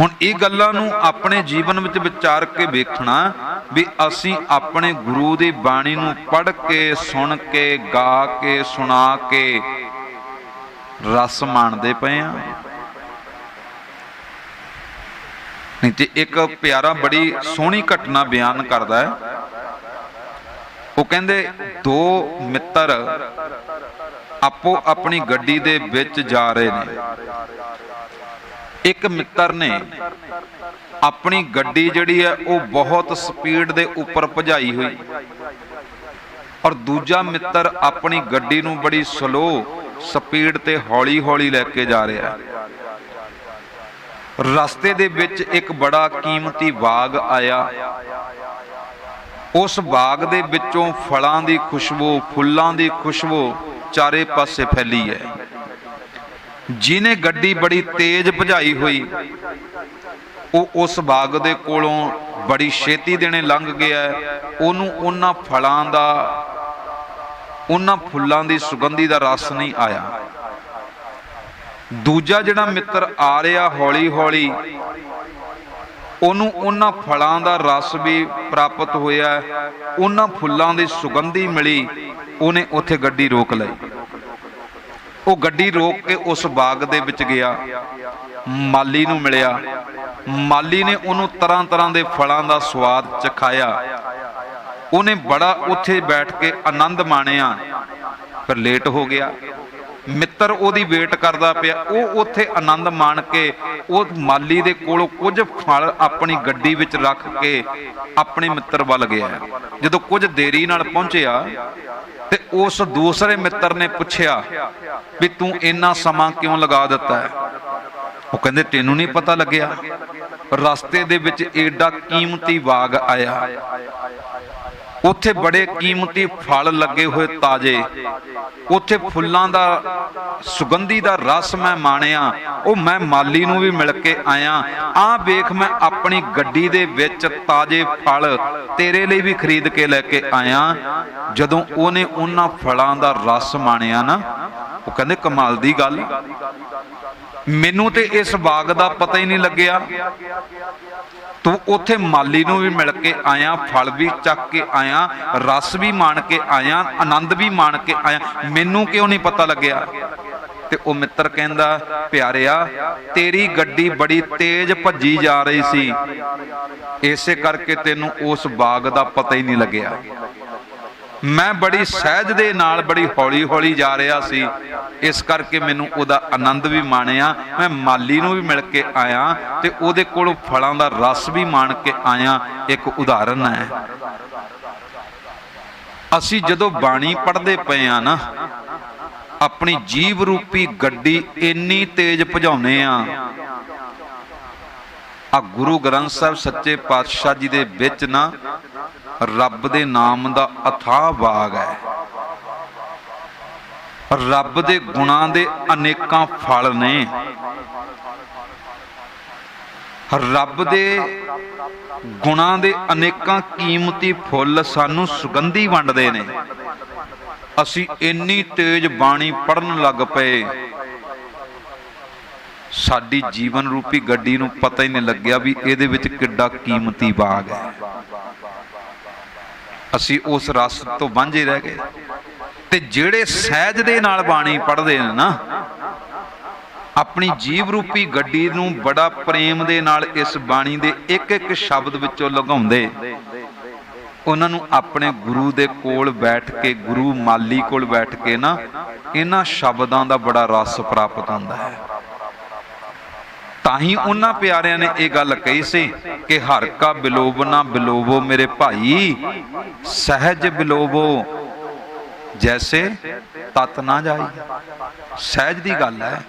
ਹੁਣ ਇਹ ਗੱਲਾਂ ਨੂੰ ਆਪਣੇ ਜੀਵਨ ਵਿੱਚ ਵਿਚਾਰ ਕੇ ਵੇਖਣਾ ਵੀ ਅਸੀਂ ਆਪਣੇ ਗੁਰੂ ਦੀ ਬਾਣੀ ਨੂੰ ਪੜ੍ਹ ਕੇ ਸੁਣ ਕੇ ਗਾ ਕੇ ਸੁਣਾ ਕੇ ਰਸ ਮਾਣਦੇ ਪਏ ਆ ਨਹੀਂ ਤੇ ਇੱਕ ਪਿਆਰਾ ਬੜੀ ਸੋਹਣੀ ਘਟਨਾ ਬਿਆਨ ਕਰਦਾ ਹੈ। ਉਹ ਕਹਿੰਦੇ ਦੋ ਮਿੱਤਰ ਆਪੋ ਆਪਣੀ ਗੱਡੀ ਦੇ ਵਿੱਚ ਜਾ ਰਹੇ ਨੇ। ਇੱਕ ਮਿੱਤਰ ਨੇ। ਆਪਣੀ ਗੱਡੀ ਜਿਹੜੀ ਹੈ, ਉਹ ਬਹੁਤ ਸਪੀਡ ਦੇ ਉੱਪਰ ਭਜਾਈ ਹੋਈ। ਔਰ ਦੂਜਾ ਮਿੱਤਰ ਆਪਣੀ ਗੱਡੀ ਨੂੰ ਬੜੀ ਸਲੋ ਸਪੀਡ ਤੇ ਹੌਲੀ-ਹੌਲੀ ਲੈ ਕੇ ਜਾ ਰਿਹਾ ਰਸਤੇ ਦੇ ਵਿੱਚ ਇੱਕ ਬੜਾ ਕੀਮਤੀ ਬਾਗ ਆਇਆ। ਉਸ ਬਾਗ ਦੇ ਵਿੱਚੋਂ ਫਲਾਂ ਦੀ ਖੁਸ਼ਬੂ, ਫੁੱਲਾਂ ਦੀ ਖੁਸ਼ਬੂ ਚਾਰੇ ਪਾਸੇ ਫੈਲੀ ਹੈ। ਜਿਹਨੇ ਗੱਡੀ ਬੜੀ ਤੇਜ਼ ਭਜਾਈ ਹੋਈ, ਉਹ ਉਸ ਬਾਗ ਦੇ ਕੋਲੋਂ ਬੜੀ ਛੇਤੀ ਦੇਣੇ ਲੰਘ ਗਿਆ ਉਹਨੂੰ ਉਹਨਾਂ ਫਲਾਂ ਦਾ, ਉਹਨਾਂ ਫੁੱਲਾਂ ਦੀ ਸੁਗੰਧੀ ਦਾ ਰਸ ਨਹੀਂ ਆਇਆ। ਦੂਜਾ ਜਿਹੜਾ ਮਿੱਤਰ ਆ ਰਿਹਾ ਹੌਲੀ ਹੌਲੀ ਉਹਨੂੰ ਉਹਨਾਂ ਫਲਾਂ ਦਾ ਰਸ ਵੀ ਪ੍ਰਾਪਤ ਹੋਇਆ ਉਹਨਾਂ ਫੁੱਲਾਂ ਦੀ ਸੁਗੰਧੀ ਮਿਲੀ, ਉਹਨੇ ਉੱਥੇ ਗੱਡੀ ਰੋਕ ਲਈ। ਉਹ ਗੱਡੀ ਰੋਕ ਕੇ ਉਸ ਬਾਗ ਦੇ ਵਿੱਚ ਗਿਆ। ਮਾਲੀ ਨੂੰ ਮਿਲਿਆ। ਮਾਲੀ ਨੇ ਉਹਨੂੰ ਤਰ੍ਹਾਂ ਤਰ੍ਹਾਂ ਦੇ ਫਲਾਂ ਦਾ ਸਵਾਦ ਚਖਾਇਆ। ਉਹਨੇ ਬੜਾ ਉੱਥੇ ਬੈਠ ਕੇ ਆਨੰਦ ਮਾਣਿਆ। ਫਿਰ ਲੇਟ ਹੋ ਗਿਆ। ਮਿੱਤਰ ਉਹਦੀ ਵੇਟ ਕਰਦਾ ਪਿਆ। ਉਹ ਉੱਥੇ ਆਨੰਦ ਮਾਣ ਕੇ ਉਹ ਮਾਲੀ ਦੇ ਕੋਲੋਂ ਕੁਝ ਫਲ ਆਪਣੀ ਗੱਡੀ ਵਿੱਚ ਰੱਖ ਕੇ ਆਪਣੇ ਮਿੱਤਰ ਵੱਲ ਗਿਆ। ਜਦੋਂ ਕੁਝ ਦੇਰੀ ਨਾਲ ਪਹੁੰਚਿਆ ਤੇ ਉਸ ਦੂਸਰੇ ਮਿੱਤਰ ਨੇ ਪੁੱਛਿਆ ਵੀ ਤੂੰ ਇੰਨਾ ਸਮਾਂ ਕਿਉਂ ਲਗਾ ਦਿੱਤਾ ਹੈ? ਉਹ ਕਹਿੰਦੇ, ਤੈਨੂੰ ਨਹੀਂ ਪਤਾ ਲੱਗਿਆ। ਰਸਤੇ ਦੇ ਵਿੱਚ ਏਡਾ ਕੀਮਤੀ ਬਾਗ ਆਇਆ। ਉੱਥੇ ਬੜੇ ਕੀਮਤੀ ਫਲ ਲੱਗੇ ਹੋਏ ਤਾਜ਼ੇ। ਉੱਥੇ ਫੁੱਲਾਂ ਦਾ, ਸੁਗੰਧੀ ਦਾ ਰਸ ਮੈਂ ਮਾਣਿਆ। ਉਹ ਮੈਂ ਮਾਲੀ ਨੂੰ ਵੀ ਮਿਲ ਕੇ ਆਇਆ। ਆ ਵੇਖ ਮੈਂ ਆਪਣੀ ਗੱਡੀ ਦੇ ਵਿੱਚ ਤਾਜ਼ੇ ਫਲ ਤੇਰੇ ਲਈ ਵੀ ਖਰੀਦ ਕੇ ਲੈ ਕੇ ਆਇਆ। ਜਦੋਂ ਉਹਨੇ ਉਹਨਾਂ ਫਲਾਂ ਦਾ ਰਸ ਮਾਣਿਆ ਨਾ ਉਹ ਕਹਿੰਦੇ ਕਮਾਲ ਦੀ ਗੱਲ। ਮੈਨੂੰ ਤੇ ਇਸ ਬਾਗ ਦਾ ਪਤਾ ਹੀ ਨਹੀਂ ਲੱਗਿਆ। ਤੂੰ ਉੱਥੇ ਮਾਲੀ ਨੂੰ ਵੀ ਮਿਲ ਕੇ ਆਇਆ, ਫਲ ਵੀ ਚੱਕ ਕੇ ਆਇਆ, ਰਸ ਵੀ ਮਾਣ ਕੇ ਆਇਆ, ਆਨੰਦ ਵੀ ਮਾਣ ਕੇ ਆਇਆ। ਮੈਨੂੰ ਕਿਉਂ ਨਹੀਂ ਪਤਾ ਲੱਗਿਆ? ਤੇ ਉਹ ਮਿੱਤਰ ਕਹਿੰਦਾ ਪਿਆਰਿਆ ਤੇਰੀ ਗੱਡੀ ਬੜੀ ਤੇਜ਼ ਭੱਜੀ ਜਾ ਰਹੀ ਸੀ। ਇਸੇ ਕਰਕੇ ਤੈਨੂੰ ਉਸ ਬਾਗ ਦਾ ਪਤਾ ਹੀ ਨਹੀਂ ਲੱਗਿਆ। ਮੈਂ ਬੜੀ ਸਹਿਜ ਦੇ ਨਾਲ ਬੜੀ ਹੌਲੀ ਹੌਲੀ ਜਾ ਰਿਹਾ ਸੀ। ਇਸ ਕਰਕੇ ਮੈਨੂੰ ਉਹਦਾ ਆਨੰਦ ਵੀ ਮਾਣਿਆ। ਮੈਂ ਮਾਲੀ ਨੂੰ ਵੀ ਮਿਲ ਕੇ ਆਇਆ ਤੇ ਉਹਦੇ ਕੋਲ ਫਲਾਂ ਦਾ ਰਸ ਵੀ ਮਾਣ ਕੇ ਆਇਆ। ਇੱਕ ਉਦਾਹਰਨ ਹੈ। ਅਸੀਂ ਜਦੋਂ ਬਾਣੀ ਪੜ੍ਹਦੇ ਪਏ ਆ ਨਾ, ਆਪਣੀ ਜੀਵ ਰੂਪੀ ਗੱਡੀ ਇੰਨੀ ਤੇਜ਼ ਭਜਾਉਨੇ ਆ ਆ ਗੁਰੂ ਗ੍ਰੰਥ ਸਾਹਿਬ ਸੱਚੇ ਪਾਤਸ਼ਾਹ ਜੀ ਦੇ ਵਿੱਚ ਨਾ ਰੱਬ ਦੇ ਨਾਮ ਦਾ ਅਥਾਹ ਬਾਗ ਹੈ। ਰੱਬ ਦੇ ਗੁਣਾਂ ਦੇ ਅਨੇਕਾਂ ਫਲ ਨੇ। ਰੱਬ ਦੇ ਗੁਣਾਂ ਦੇ ਅਨੇਕਾਂ ਕੀਮਤੀ ਫੁੱਲ ਸਾਨੂੰ ਸੁਗੰਧੀ ਵੰਡਦੇ ਨੇ। ਅਸੀਂ ਇੰਨੀ ਤੇਜ਼ ਬਾਣੀ ਪੜਨ ਲੱਗ ਪਏ। ਸਾਡੀ ਜੀਵਨ ਰੂਪੀ ਗੱਡੀ ਨੂੰ ਪਤਾ ਹੀ ਨਹੀਂ ਲੱਗਿਆ ਵੀ ਇਹਦੇ ਵਿੱਚ ਕਿੱਡਾ ਕੀਮਤੀ ਬਾਗ ਹੈ। ਅਸੀਂ ਉਸ ਰਸ ਤੋਂ ਵਾਂਝੇ ਰਹਿ ਗਏ। ਤੇ ਜਿਹੜੇ ਸਹਿਜ ਦੇ ਨਾਲ ਬਾਣੀ ਪੜ੍ਹਦੇ ਨੇ ਨਾ, ਆਪਣੀ ਜੀਵ ਰੂਪੀ ਗੱਡੀ ਨੂੰ ਬੜਾ ਪ੍ਰੇਮ ਦੇ ਨਾਲ ਇਸ ਬਾਣੀ ਦੇ ਇੱਕ ਇੱਕ ਸ਼ਬਦ ਵਿੱਚੋਂ ਲਗਾਉਂਦੇ ਉਹਨਾਂ ਨੂੰ ਆਪਣੇ ਗੁਰੂ ਦੇ ਕੋਲ ਬੈਠ ਕੇ, ਗੁਰੂ ਮਾਲੀ ਕੋਲ ਬੈਠ ਕੇ ਨਾ, ਇਹਨਾਂ ਸ਼ਬਦਾਂ ਦਾ ਬੜਾ ਰਸ ਪ੍ਰਾਪਤ ਹੁੰਦਾ ਹੈ। ਤਾਂ ਹੀ ਉਹਨਾਂ ਪਿਆਰਿਆਂ ਨੇ ਇਹ ਗੱਲ ਕਹੀ ਸੀ ਕਿ ਹਰ ਕਾ ਬਿਲੋਵ ਨਾ ਬਿਲੋਵੋ ਮੇਰੇ ਭਾਈ, ਸਹਿਜ ਬਿਲੋਵੋ ਜੈਸੇ ਤਤ ਨਾ ਜਾਈ। ਸਹਿਜ ਦੀ ਗੱਲ ਹੈ।